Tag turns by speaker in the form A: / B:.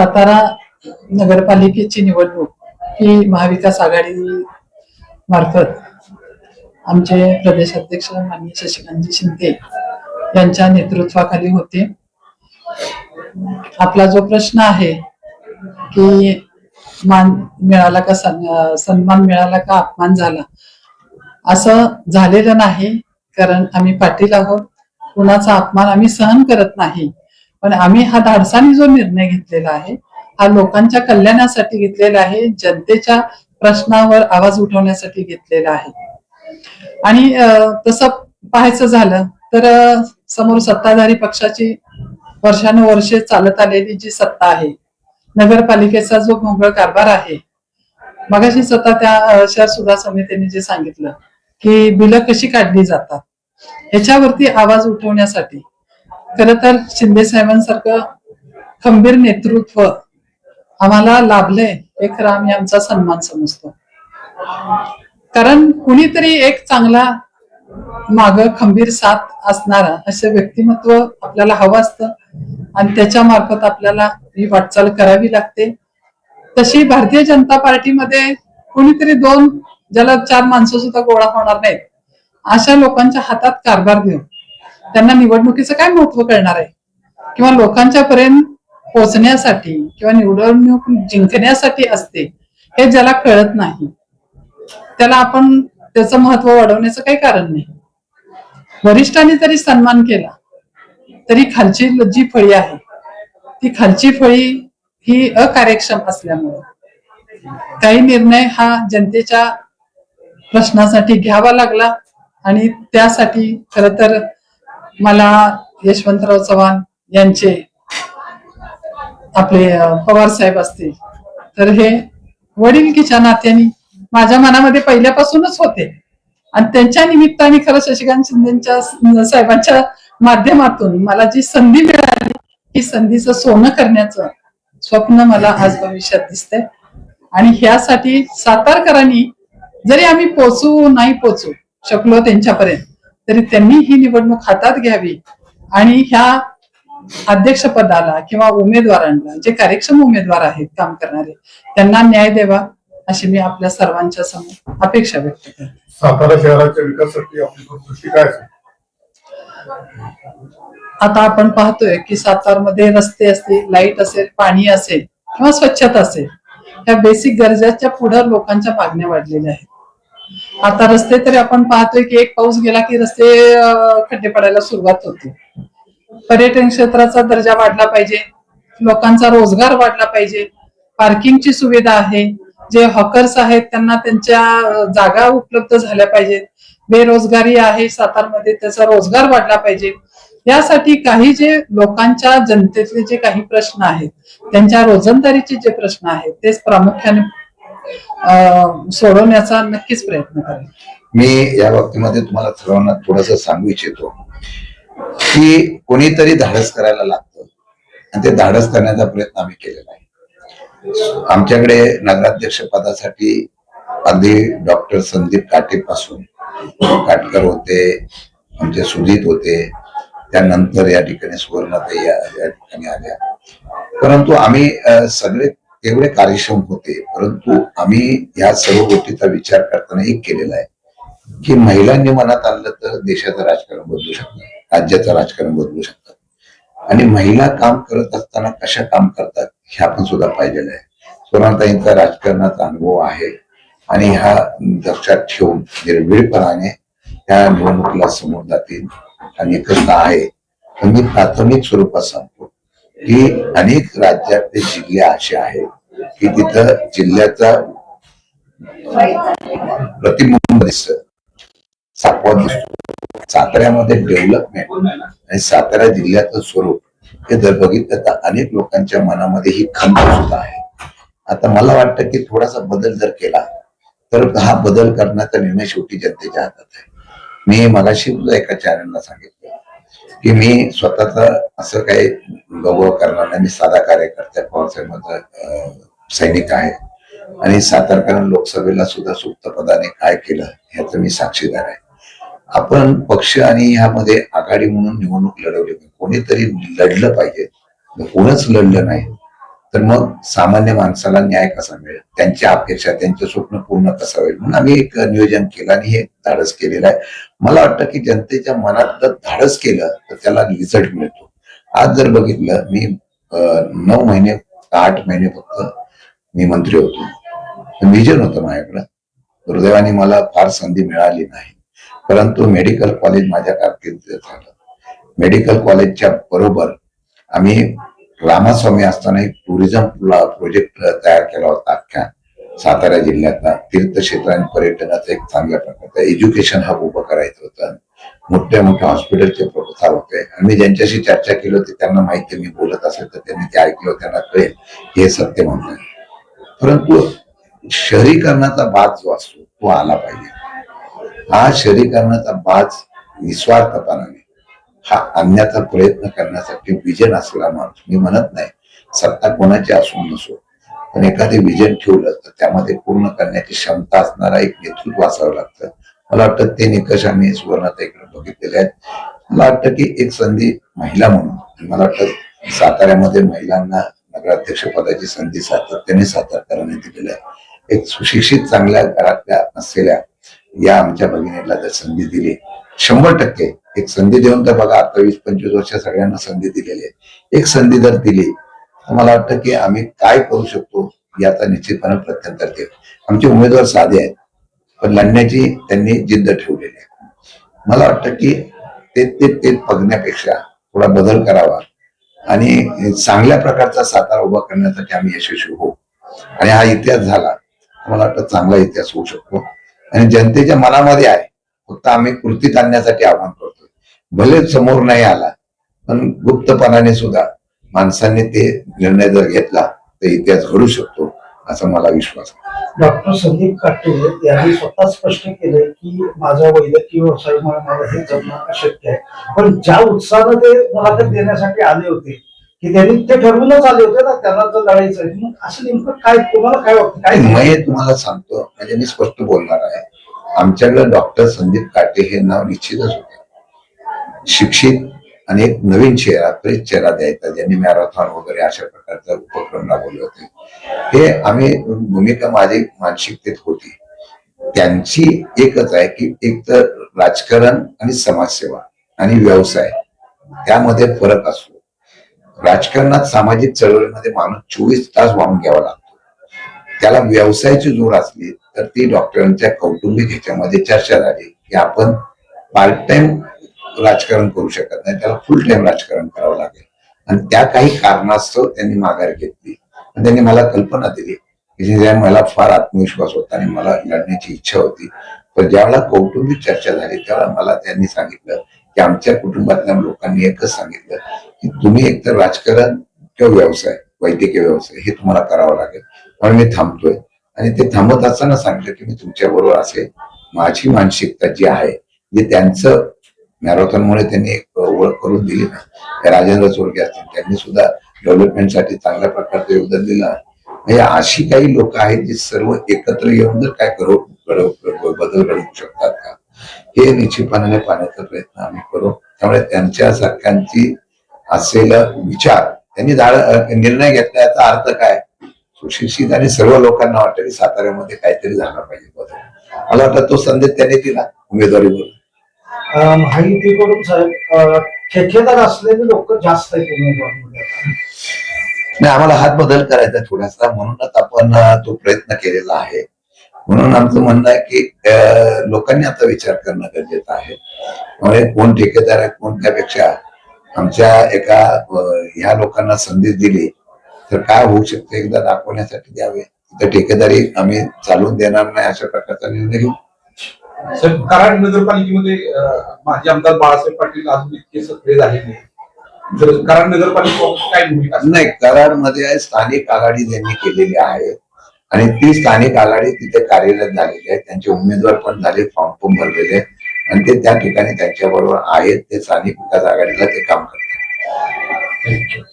A: सातारा नगरपालिकेची निवडणूक ही महाविकास आघाडी मार्फत आमचे प्रदेशाध्यक्ष माननीय शशिकांतजी शिंदे यांच्या नेतृत्वाखाली होते. आपला जो प्रश्न आहे की मान मिळाला का सन- सन्मान मिळाला का अपमान झाला असं झालेलं नाही कारण आम्ही पाटील आहोत. कुणाचा अपमान आम्ही सहन करत नाही. पण आम्ही हा धाडसाने जो निर्णय घेतलेला आहे हा लोकांच्या कल्याणासाठी घेतलेला आहे जनतेच्या प्रश्नावर आवाज उठवण्यासाठी घेतलेला आहे. आणि तसं पाहायचं झालं तर समोर सत्ताधारी पक्षाची वर्षानुवर्षे चालत आलेली जी सत्ता आहे नगरपालिकेचा जो भोंगळ कारभार आहे मगाशी स्वतः त्या शहर सुधार समितीने जे सांगितलं की बिलं कशी काढली जातात ह्याच्यावरती आवाज उठवण्यासाठी खर तर शिंदे साहेबांसारखं खंबीर नेतृत्व आम्हाला लाभलंय हे खरं आम्ही आमचा सन्मान समजतो. कारण कुणीतरी एक चांगला माग खंबीर साथ असणारा असं व्यक्तिमत्व आपल्याला हवं असतं आणि त्याच्या मार्फत आपल्याला ही वाटचाल करावी लागते. तशी भारतीय जनता पार्टीमध्ये कुणीतरी दोन ज्याला चार माणसं सुद्धा गोळा होणार नाहीत अशा लोकांच्या हातात कारभार देऊ त्यांना निवडणुकीचं काय महत्त्व कळणार आहे? किंवा लोकांच्या पर्यंत पोचण्यासाठी किंवा निवडणूक जिंकण्यासाठी असते हे ज्याला कळत नाही त्याला आपण त्याचं महत्त्व वाढवण्याचं काही कारण नाही. वरिष्ठांनी जरी सन्मान केला तरी खालची जी फळी आहे ती खालची फळी ही अकार्यक्षम असल्यामुळे. काही निर्णय हा जनतेच्या प्रश्नासाठी घ्यावा लागला आणि त्यासाठी खर तर मला यशवंतराव चव्हाण यांचे आपले पवार साहेब असतील. तर हे वडील किच्या नात्याने माझ्या मनामध्ये पहिल्यापासूनच होते. आणि त्यांच्या निमित्ताने खरं शशिकांत शिंदेच्या साहेबांच्या माध्यमातून मला जी संधी मिळाली ही संधीचं सोनं करण्याचं स्वप्न मला आज भविष्यात दिसतंय. आणि ह्यासाठी सातारकरांनी जरी आम्ही पोचू नाही पोचू शकलो त्यांच्यापर्यंत तरी त्यांनी ही निवडणूक हातात घ्यावी आणि ह्या अध्यक्षपदाला किंवा उमेदवारांना जे कार्यक्षम उमेदवार आहेत काम करणारे त्यांना न्याय द्यावा अशी मी आपल्या सर्वांच्या समोर अपेक्षा व्यक्त करते.
B: सातारा शहराच्या विकासासाठी आपली काय
A: आता आपण पाहतोय की सातारमध्ये रस्ते असतील लाइट असेल पाणी असेल किंवा स्वच्छता असेल ह्या बेसिक गरजाच्या पुढे लोकांच्या मागण्या वाढलेल्या आहेत. आता रस्ते तरी आपण पाहतोय की एक पाऊस गेला की रस्ते खड्डे पडायला सुरुवात होते. पर्यटन क्षेत्राचा दर्जा वाढला पाहिजे. लोकांचा रोजगार वाढला पाहिजे. पार्किंगची सुविधा आहे. जे हॉकर्स आहेत त्यांना त्यांच्या जागा उपलब्ध झाल्या पाहिजेत. बेरोजगारी आहे सातारमध्ये त्याचा रोजगार वाढला पाहिजे. यासाठी काही जे लोकांच्या जनतेतले जे काही प्रश्न आहेत त्यांच्या रोजंदारीचे जे प्रश्न आहेत तेच प्रामुख्याने सोडवण्याचा नक्कीच प्रयत्न करेल
C: मी या बाबतीमध्ये तुम्हाला सर्वांना थोडस सांगू इच्छितो की कोणीतरी धाडस करायला लागतं. आणि ते धाडस करण्याचा प्रयत्न आम्ही केलेला आहे. आमच्याकडे नगराध्यक्ष पदासाठी आधी डॉक्टर संदीप काटे पासून काटकर होते आमचे सुजित होते त्यानंतर या ठिकाणी सुवर्णताई या ठिकाणी आल्या. परंतु आम्ही सगळे तेवढे कार्यक्षम होते. परंतु आम्ही या सर्व गोष्टीचा विचार करताना एक केलेला आहे की महिलांनी मनात आणलं तर देशाचं राजकारण बदलू शकतं राज्याचं राजकारण बदलू शकतं. आणि महिला काम करत असताना कशा काम करतात हे आपण सुद्धा पाहिलेलं आहे. सोनाताईंचा राजकारणाचा अनुभव आहे आणि ह्या लक्षात ठेवून निर्भीडपणाने त्या निवडणुकीला समोर जातील आणि एकच आहे. पण मी प्राथमिक स्वरूपात सांगतो की अनेक राज्यातले जिल्हे असे आहेत की तिथं जिल्ह्याचा प्रतिबिंब दिसत. सापवा दिसतो साताऱ्यामध्ये डेव्हलपमेंट आणि सातारा जिल्ह्याचं स्वरूप हे जर बघितलं तर अनेक लोकांच्या मनामध्ये ही खंत सुद्धा आहे. आता मला वाटतं की थोडासा बदल जर केला तर हा बदल करण्याचा निर्णय शेवटी जनतेच्या हातात आहे. मी मगाशी शिवलं एका चॅनलला सांगितलं. की मी स्वतःचा असं काही गौरव करणार नाही. मी साधा कार्यकर्ता पवारसाहेबांचा सैनिक आहे. आणि सातारकर लोकसभेला सुद्धा सुप्त पदाने काय केलं ह्याचं मी साक्षीदार आहे. आपण पक्ष आणि ह्यामध्ये आघाडी म्हणून निवडणूक लढवली. कोणीतरी लढलं पाहिजे. कोणच लढलं नाही. तर मग सामान्य माणसाला न्याय कसा मिळेल? त्यांच्या अपेक्षा त्यांचे स्वप्न पूर्ण कसं होईल? म्हणून आम्ही एक नियोजन केलं आणि हे धाडस केलेलं आहे. मला वाटतं की जनतेच्या मनात जर धाडस केलं तर त्याला रिझल्ट मिळतो. आज जर बघितलं मी नऊ महिने आठ महिने फक्त मी मंत्री होतो. विजन होतं माझ्याकडं. दुर्दैवाने मला फार संधी मिळाली नाही. परंतु मेडिकल कॉलेज माझ्या कारकिर्दीत झालं. मेडिकल कॉलेजच्या बरोबर आम्ही रामास्वामी असताना एक टुरिझम प्रोजेक्ट तयार केला होता अख्ख्या सातारा जिल्ह्यातला. तीर्थक्षेत्र आणि पर्यटनाचं एक चांगल्या प्रकारचं एज्युकेशन हब उभं करायचं होतं. मोठ्या मोठ्या हॉस्पिटलचे प्रसार होते. आणि मी ज्यांच्याशी चर्चा केली होती त्यांना माहिती मी बोलत असेल तर त्यांनी ते ऐकलं त्यांना कळेल. हे सत्य म्हणतात परंतु शहरीकरणाचा बाज जो असतो तो आला पाहिजे. हा शहरीकरणाचा बाज निस्वार्थपणाने हा आणण्याचा प्रयत्न करण्यासाठी विजन असला माणूस. मी म्हणत नाही सत्ता कोणाची असो नसो पण एखादे विजन ठेवलं तर त्यामध्ये पूर्ण करण्याची क्षमता असणारा एक नेतृत्व असावं लागतं. मला वाटतं ते निकष आम्ही सुवर्णाताईकडे बघितलेले आहेत. मला वाटतं की एक संधी महिला म्हणून मला वाटतं साताऱ्यामध्ये महिलांना नगराध्यक्ष पदाची संधी सातत्याने सातारकरांनी दिलेली आहे. एक सुशिक्षित चांगल्या घरातल्या नसलेल्या या आमच्या भगिनीला जर संधी दिली शंभर टक्के एक संधी देऊन तर बघा आता वीस पंचवीस वर्ष सगळ्यांना संधी दिलेली आहे. एक संधी जर दिली तर मला वाटतं की आम्ही काय करू शकतो याचा निश्चितपणे प्रत्यंतर देऊ. आमचे उमेदवार साधे आहेत पण लढण्याची त्यांनी जिद्द ठेवलेली आहे. मला वाटतं की ते ते ते बघण्यापेक्षा थोडा बदल करावा आणि चांगल्या प्रकारचा सातारा उभा करण्यासाठी आम्ही यशस्वी होऊ. आणि हा इतिहास झाला मला वाटतं चांगला इतिहास होऊ शकतो. आणि जनतेच्या मनामध्ये आहे फक्त आम्ही कृतीत आणण्यासाठी आव्हान करतो. भले समोर नाही आला पण गुप्तपणाने सुद्धा माणसांनी ते निर्णय जर घेतला तर इतिहास घडू शकतो असा मला विश्वास आहे.
D: डॉक्टर संदीप काटे यांनी स्वतः स्पष्ट केलंय की माझ्या वैद्यकीय व्यवसायामुळे मला हे जगणं अशक्य आहे. पण ज्या उत्साहानं ते मुलाखत देण्यासाठी आले होते की त्यांनी ते ठरवूनच आले होते ना त्यांना जर लढायचं मग असं नेमकं काय तुम्हाला काय वाटतं काय
C: मी तुम्हाला सांगतो म्हणजे मी स्पष्ट बोलणार आहे. आमच्याकडे डॉक्टर संदीप काटे हे नाव निश्चितच होते. शिक्षित आणि एक नवीन चेहरा फ्रेश चेहरा द्यायचा ज्यांनी मॅरेथॉन वगैरे अशा प्रकारचा उपक्रम राबवले होते. हे आम्ही भूमिका माझी मानसिकतेत होती. त्यांची एकच आहे की एक तर राजकारण आणि समाजसेवा आणि व्यवसाय त्यामध्ये फरक असतो. राजकारणात सामाजिक चळवळीमध्ये माणूस चोवीस तास वाहून घ्यावा लागतो. त्याला व्यवसायाची जोड असली तर ती डॉक्टरांच्या कौटुंबिक ह्याच्यामध्ये चर्चा झाली की आपण पार्ट टाइम राजकारण करू शकत नाही. त्याला फुल टाइम राजकारण करावं लागेल. आणि त्या काही कारणास्तव त्यांनी माघार घेतली. आणि त्यांनी मला कल्पना दिली की मला फार आत्मविश्वास होता आणि मला लढण्याची इच्छा होती पण ज्यावेळेला कौटुंबिक चर्चा झाली त्यावेळेला मला त्यांनी सांगितलं की आमच्या कुटुंबातल्या लोकांनी एकच सांगितलं की तुम्ही एकतर राजकारण किंवा व्यवसाय वैद्यकीय व्यवसाय हे तुम्हाला करावं लागेल. म्हणून मी थांबतोय. आणि ते थांबत असताना सांगितलं की मी तुमच्या बरोबर असेल माझी मानसिकता जी आहे जे त्यांचं मॅरेथॉनमुळे त्यांनी एक ओळख करून दिली ना. राजेंद्र चोरके असतील त्यांनी सुद्धा डेव्हलपमेंटसाठी चांगल्या प्रकारचं योगदान दिलं. म्हणजे अशी काही लोक आहेत जी सर्व एकत्र येऊन जर काय करू बदल घडवू शकतात का? हे निश्चितपणाने पाहण्याचा प्रयत्न आम्ही करू. त्यामुळे त्यांच्यासारख्यांची असलेला विचार त्यांनी झाड निर्णय घेतला याचा अर्थ काय? सुशिक्षित आणि सर्व लोकांना वाटतं की साताऱ्यामध्ये काहीतरी झाला पाहिजे बदल. मला वाटतं तो संदेश त्यांनी दिला उमेदवारीवर
D: अं, महायुतीकडून साहेब ठेकेदार असलेले लोक जास्त आहेत
C: नाही आम्हाला हात बदल करायचा थोडासा. म्हणूनच आपण तो प्रयत्न केलेला आहे. म्हणून आमचं म्हणणं आहे की लोकांनी आता विचार करणं गरजेचं आहे. म्हणजे कोण ठेकेदार आहे कोण त्यापेक्षा आमच्या एका ह्या लोकांना संधी दिली तर काय होऊ शकतं? एकदा दाखवण्यासाठी द्यावे. तर ठेकेदारी आम्ही चालून देणार नाही अशा प्रकारचा निर्णय घेऊ
E: सर कराड नगरपालिकेमध्ये माजी आमदार बाळासाहेब पाटील अजून इतके सक्रिय झाले नाही तर कराड नगरपालिकेची काय भूमिका असेल?
C: नाही कराडमध्ये स्थानिक आघाडी त्यांनी केलेली आहे आणि ती स्थानिक आघाडी तिथे कार्यरत झालेली आहे त्यांचे उमेदवार पण झाले फॉर्म पण भरलेले आहेत. आणि ते त्या ठिकाणी त्यांच्या बरोबर आहेत ते स्थानिक विकास आघाडीला ते काम करतात
E: Thank you.